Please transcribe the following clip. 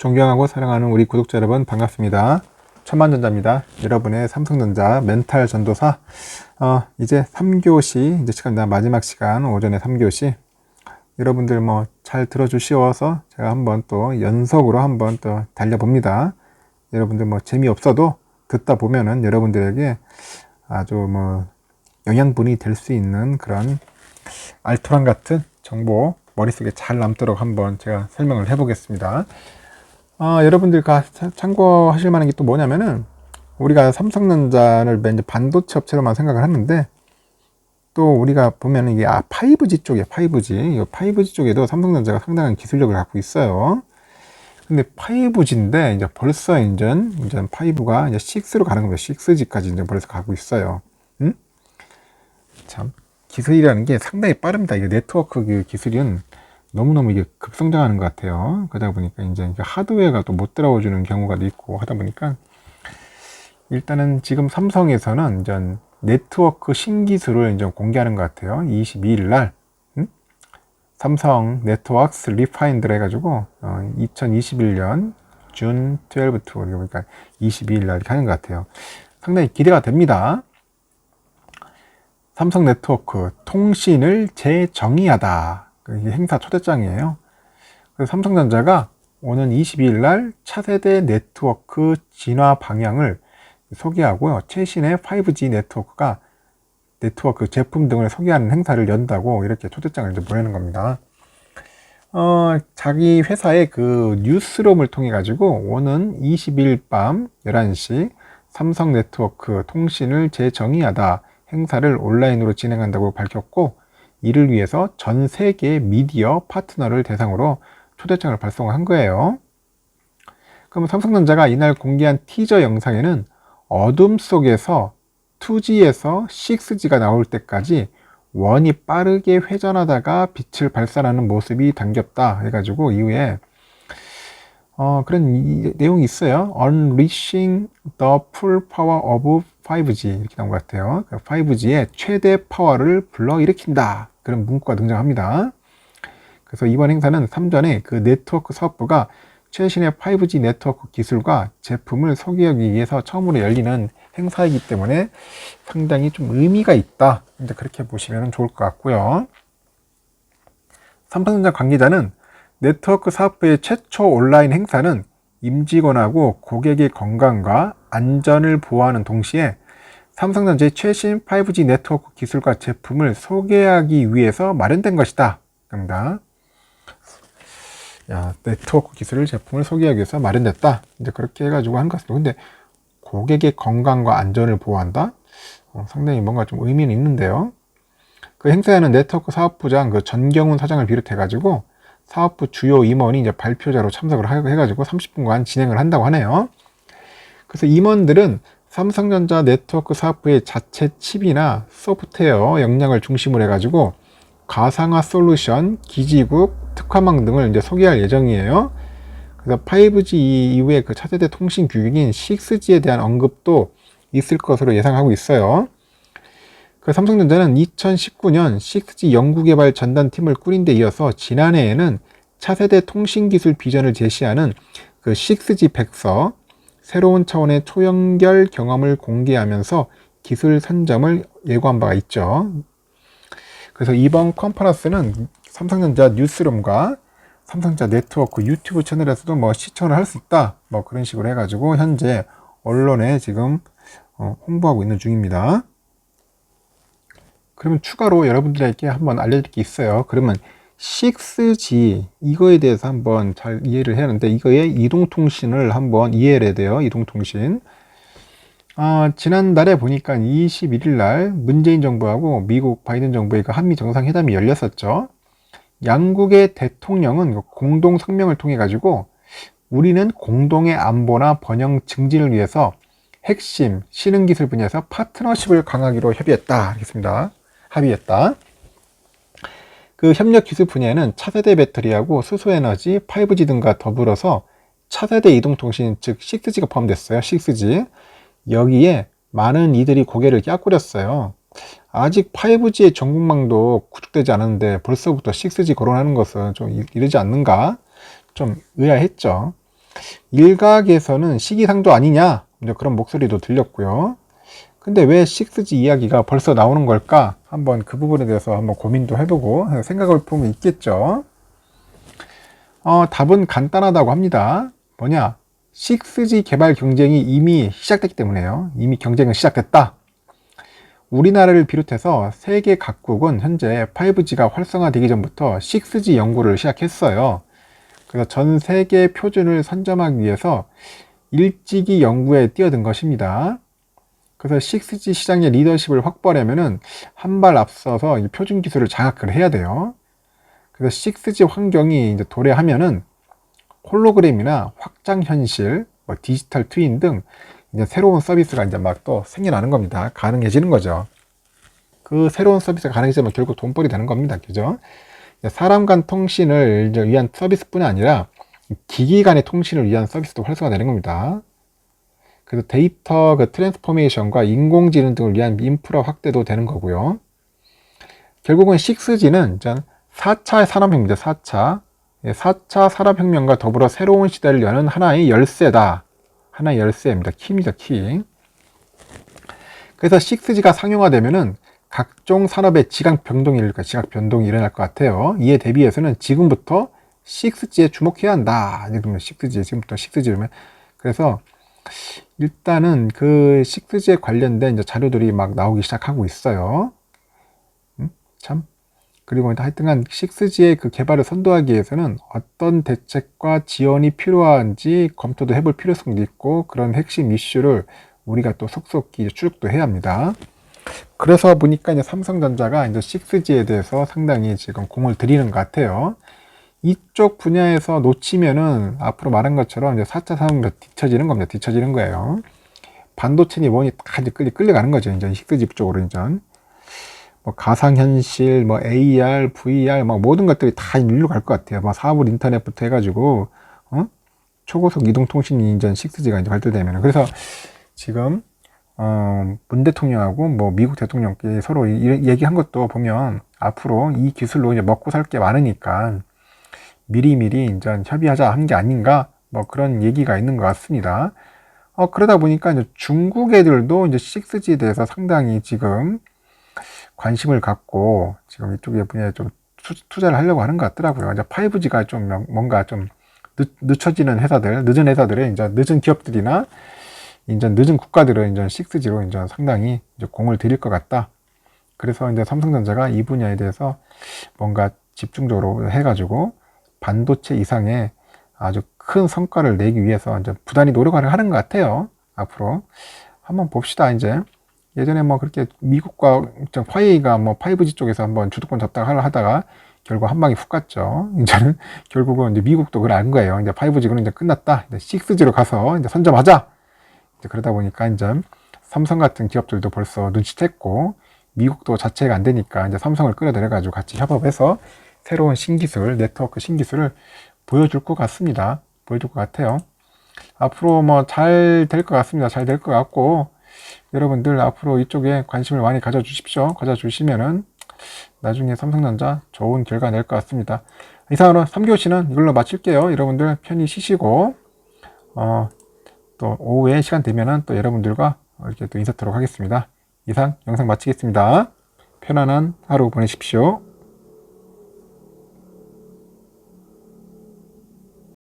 존경하고 사랑하는 우리 구독자 여러분 반갑습니다. 천만전자입니다. 여러분의 삼성전자 멘탈 전도사. 어, 이제 3교시, 이제 시간입니다. 마지막 시간, 오전에 3교시. 여러분들 뭐 잘 들어주시어서 제가 한번 또 연속으로 한번 또 달려봅니다. 여러분들 뭐 재미없어도 듣다 보면은 여러분들에게 아주 뭐 영양분이 될 수 있는 그런 알토란 같은 정보 머릿속에 잘 남도록 한번 제가 설명을 해보겠습니다. 아, 여러분들과 참고하실 만한 게 또 뭐냐면은 우리가 삼성전자를 이제 반도체 업체로만 생각을 하는데 또 우리가 보면 이게 아 5G 쪽에 5G 이 5G 쪽에도 삼성전자가 상당한 기술력을 갖고 있어요. 근데 5G인데 이제 벌써 이제 이제 5가 이제 6로 가는 겁니다. 6G까지 이제 벌써 가고 있어요. 음? 참 기술이라는 게 상당히 빠릅니다. 이게 네트워크 그 기술은 너무너무 이게 급성장하는 것 같아요. 그러다 보니까 이제 하드웨어가 또못 들어오주는 경우가 있고 하다 보니까 일단은 지금 삼성에서는 이제 네트워크 신기술을 이제 공개하는 것 같아요. 22일 날 음? 삼성 네트워크스 리파인드를 해가지고 어, 2021년 준 12, 그러니까 22일 날 하는 것 같아요. 상당히 기대가 됩니다. 삼성 네트워크 통신을 재정의하다. 이게 행사 초대장이에요. 그래서 삼성전자가 오는 22일 날 차세대 네트워크 진화 방향을 소개하고요. 최신의 5G 네트워크가 네트워크 제품 등을 소개하는 행사를 연다고 이렇게 초대장을 이제 보내는 겁니다. 어, 자기 회사의 그 뉴스룸을 통해 가지고 오는 20일 밤 11시 삼성 네트워크 통신을 재정의하다 행사를 온라인으로 진행한다고 밝혔고 이를 위해서 전 세계 미디어 파트너를 대상으로 초대장을 발송한 거예요. 그럼 삼성전자가 이날 공개한 티저 영상에는 어둠 속에서 2G에서 6G가 나올 때까지 원이 빠르게 회전하다가 빛을 발산하는 모습이 담겼다 해가지고 이후에 어, 그런 이, 내용이 있어요. Unleashing the full power of 5G 이렇게 나온 것 같아요. 5G의 그 최대 파워를 불러일으킨다. 그런 문구가 등장합니다. 그래서 이번 행사는 3전에 그 네트워크 사업부가 최신의 5G 네트워크 기술과 제품을 소개하기 위해서 처음으로 열리는 행사이기 때문에 상당히 좀 의미가 있다. 이제 그렇게 보시면 좋을 것 같고요. 삼성전자 관계자는 네트워크 사업부의 최초 온라인 행사는 임직원하고 고객의 건강과 안전을 보호하는 동시에 삼성전자의 최신 5G 네트워크 기술과 제품을 소개하기 위해서 마련된 것이다. 입니다. 야, 네트워크 기술을 제품을 소개하기 위해서 마련됐다. 이제 그렇게 해가지고 한 것입니다. 근데 고객의 건강과 안전을 보호한다? 어, 상당히 뭔가 좀 의미는 있는데요. 그 행사에는 네트워크 사업부장 그 전경훈 사장을 비롯해가지고 사업부 주요 임원이 이제 발표자로 참석을 해가지고 30분간 진행을 한다고 하네요. 그래서 임원들은 삼성전자 네트워크 사업부의 자체 칩이나 소프트웨어 역량을 중심으로 해가지고 가상화 솔루션, 기지국, 특화망 등을 이제 소개할 예정이에요. 그래서 5G 이후에 그 차세대 통신 규격인 6G에 대한 언급도 있을 것으로 예상하고 있어요. 그 삼성전자는 2019년 6G 연구개발 전단팀을 꾸린 데 이어서 지난해에는 차세대 통신 기술 비전을 제시하는 그 6G 백서, 새로운 차원의 초연결 경험을 공개하면서 기술 선점을 예고한 바가 있죠. 그래서 이번 컨퍼런스는 삼성전자 뉴스룸과 삼성전자 네트워크 유튜브 채널에서도 뭐 시청을 할 수 있다. 뭐 그런 식으로 해가지고 현재 언론에 지금 어, 홍보하고 있는 중입니다. 그러면 추가로 여러분들에게 한번 알려드릴 게 있어요. 그러면 6G 이거에 대해서 한번 잘 이해를 해야 하는데 이거의 이동통신을 한번 이해를 해야 돼요. 이동통신. 아, 지난달에 보니까 21일 날 문재인 정부하고 미국 바이든 정부의 그 한미 정상회담이 열렸었죠. 양국의 대통령은 그 공동 성명을 통해 가지고 우리는 공동의 안보나 번영 증진을 위해서 핵심 신흥 기술 분야에서 파트너십을 강하기로 협의했다. 알겠습니다. 합의했다. 그 협력 기술 분야에는 차세대 배터리하고 수소에너지, 5G 등과 더불어서 차세대 이동통신 즉 6G가 포함됐어요. 6G. 여기에 많은 이들이 고개를 깍꾸렸어요. 아직 5G의 전국망도 구축되지 않았는데 벌써부터 6G 거론하는 것은 좀 이르지 않는가? 좀 의아했죠. 일각에서는 시기상조 아니냐 그런 목소리도 들렸고요. 근데 왜 6G 이야기가 벌써 나오는 걸까? 한번 그 부분에 대해서 한번 고민도 해보고 생각을 보면 있겠죠. 어, 답은 간단하다고 합니다. 뭐냐? 6G 개발 경쟁이 이미 시작됐기 때문에요. 이미 경쟁은 시작됐다. 우리나라를 비롯해서 세계 각국은 현재 5G가 활성화되기 전부터 6G 연구를 시작했어요. 그래서 전 세계 표준을 선점하기 위해서 일찍이 연구에 뛰어든 것입니다. 그래서 6G 시장의 리더십을 확보하려면은 한 발 앞서서 이 표준 기술을 장악을 해야 돼요. 그래서 6G 환경이 이제 도래하면은 홀로그램이나 확장 현실, 뭐 디지털 트윈 등 이제 새로운 서비스가 이제 막 또 생겨나는 겁니다. 가능해지는 거죠. 그 새로운 서비스가 가능해지면 결국 돈벌이 되는 겁니다. 그죠? 사람 간 통신을 위한 서비스뿐이 아니라 기기 간의 통신을 위한 서비스도 활성화되는 겁니다. 그래서 데이터 그 트랜스포메이션과 인공지능 등을 위한 인프라 확대도 되는 거고요. 결국은 6G는 4차 산업혁명이죠. 4차. 4차 산업혁명과 더불어 새로운 시대를 여는 하나의 열쇠다. 하나의 열쇠입니다. 키입니다. 키. 그래서 6G가 상용화되면은 각종 산업의 지각 변동이 일까 지각 변동이 일어날 것 같아요. 이에 대비해서는 지금부터 6G에 주목해야 한다. 그러면 6G 지금부터 6G면 그래서 일단은 그 6G에 관련된 자료들이 막 나오기 시작하고 있어요. 음? 참. 그리고 하여튼간 6G의 그 개발을 선도하기 위해서는 어떤 대책과 지원이 필요한지 검토도 해볼 필요성도 있고 그런 핵심 이슈를 우리가 또 속속히 추적도 해야 합니다. 그래서 보니까 이제 삼성전자가 이제 6G에 대해서 상당히 지금 공을 들이는 것 같아요. 이쪽 분야에서 놓치면은 앞으로 말한 것처럼 이제 4차 산업으로 뒤처지는 겁니다. 뒤처지는 거예요. 반도체니 뭐니 다 이제 끌려, 끌려가는 거죠. 이제 6G 쪽으로 이제. 뭐 가상현실, 뭐 AR, VR, 막 모든 것들이 다 일로 갈 것 같아요. 뭐 사물 인터넷부터 해가지고, 어? 초고속 이동통신이 이제 6G가 이제 발달되면. 그래서 지금 어, 문 대통령하고 뭐 미국 대통령께 서로 이, 얘기한 것도 보면 앞으로 이 기술로 이제 먹고 살 게 많으니까 미리미리 이제 협의하자 한 게 아닌가 뭐 그런 얘기가 있는 것 같습니다. 어, 그러다 보니까 이제 중국 애들도 이제 6G에 대해서 상당히 지금 관심을 갖고 지금 이쪽에 분야에 좀 투, 자를 하려고 하는 것 같더라고요. 이제 5G가 좀 뭔가 좀 늦, 늦춰지는 회사들, 늦은 회사들의 이제 늦은 기업들이나 이제 늦은 국가들은 이제 6G로 이제 상당히 이제 공을 들일 것 같다. 그래서 이제 삼성전자가 이 분야에 대해서 뭔가 집중적으로 해가지고 반도체 이상의 아주 큰 성과를 내기 위해서 이제 부단히 노력을 하는 것 같아요. 앞으로 한번 봅시다. 이제 예전에 뭐 그렇게 미국과 화웨이가 뭐 5G 쪽에서 한번 주도권 잡다가 하다가 결국 한 방에 훅 갔죠. 이제는 결국은 이제 미국도 그걸 안 거예요. 이제 5G는 이제 끝났다. 이제 6G로 가서 이제 선점하자. 그러다 보니까 이제 삼성 같은 기업들도 벌써 눈치챘고 미국도 자체가 안 되니까 이제 삼성을 끌어들여 가지고 같이 협업해서 새로운 신기술, 네트워크 신기술을 보여줄 것 같습니다. 보여줄 것 같아요. 앞으로 뭐 잘 될 것 같습니다. 잘 될 것 같고 여러분들 앞으로 이쪽에 관심을 많이 가져주십시오. 가져주시면은 나중에 삼성전자 좋은 결과 낼 것 같습니다. 이상으로 3교시는 이걸로 마칠게요. 여러분들 편히 쉬시고 어, 또 오후에 시간 되면은 또 여러분들과 이렇게 또 인사토록 하겠습니다. 이상 영상 마치겠습니다. 편안한 하루 보내십시오.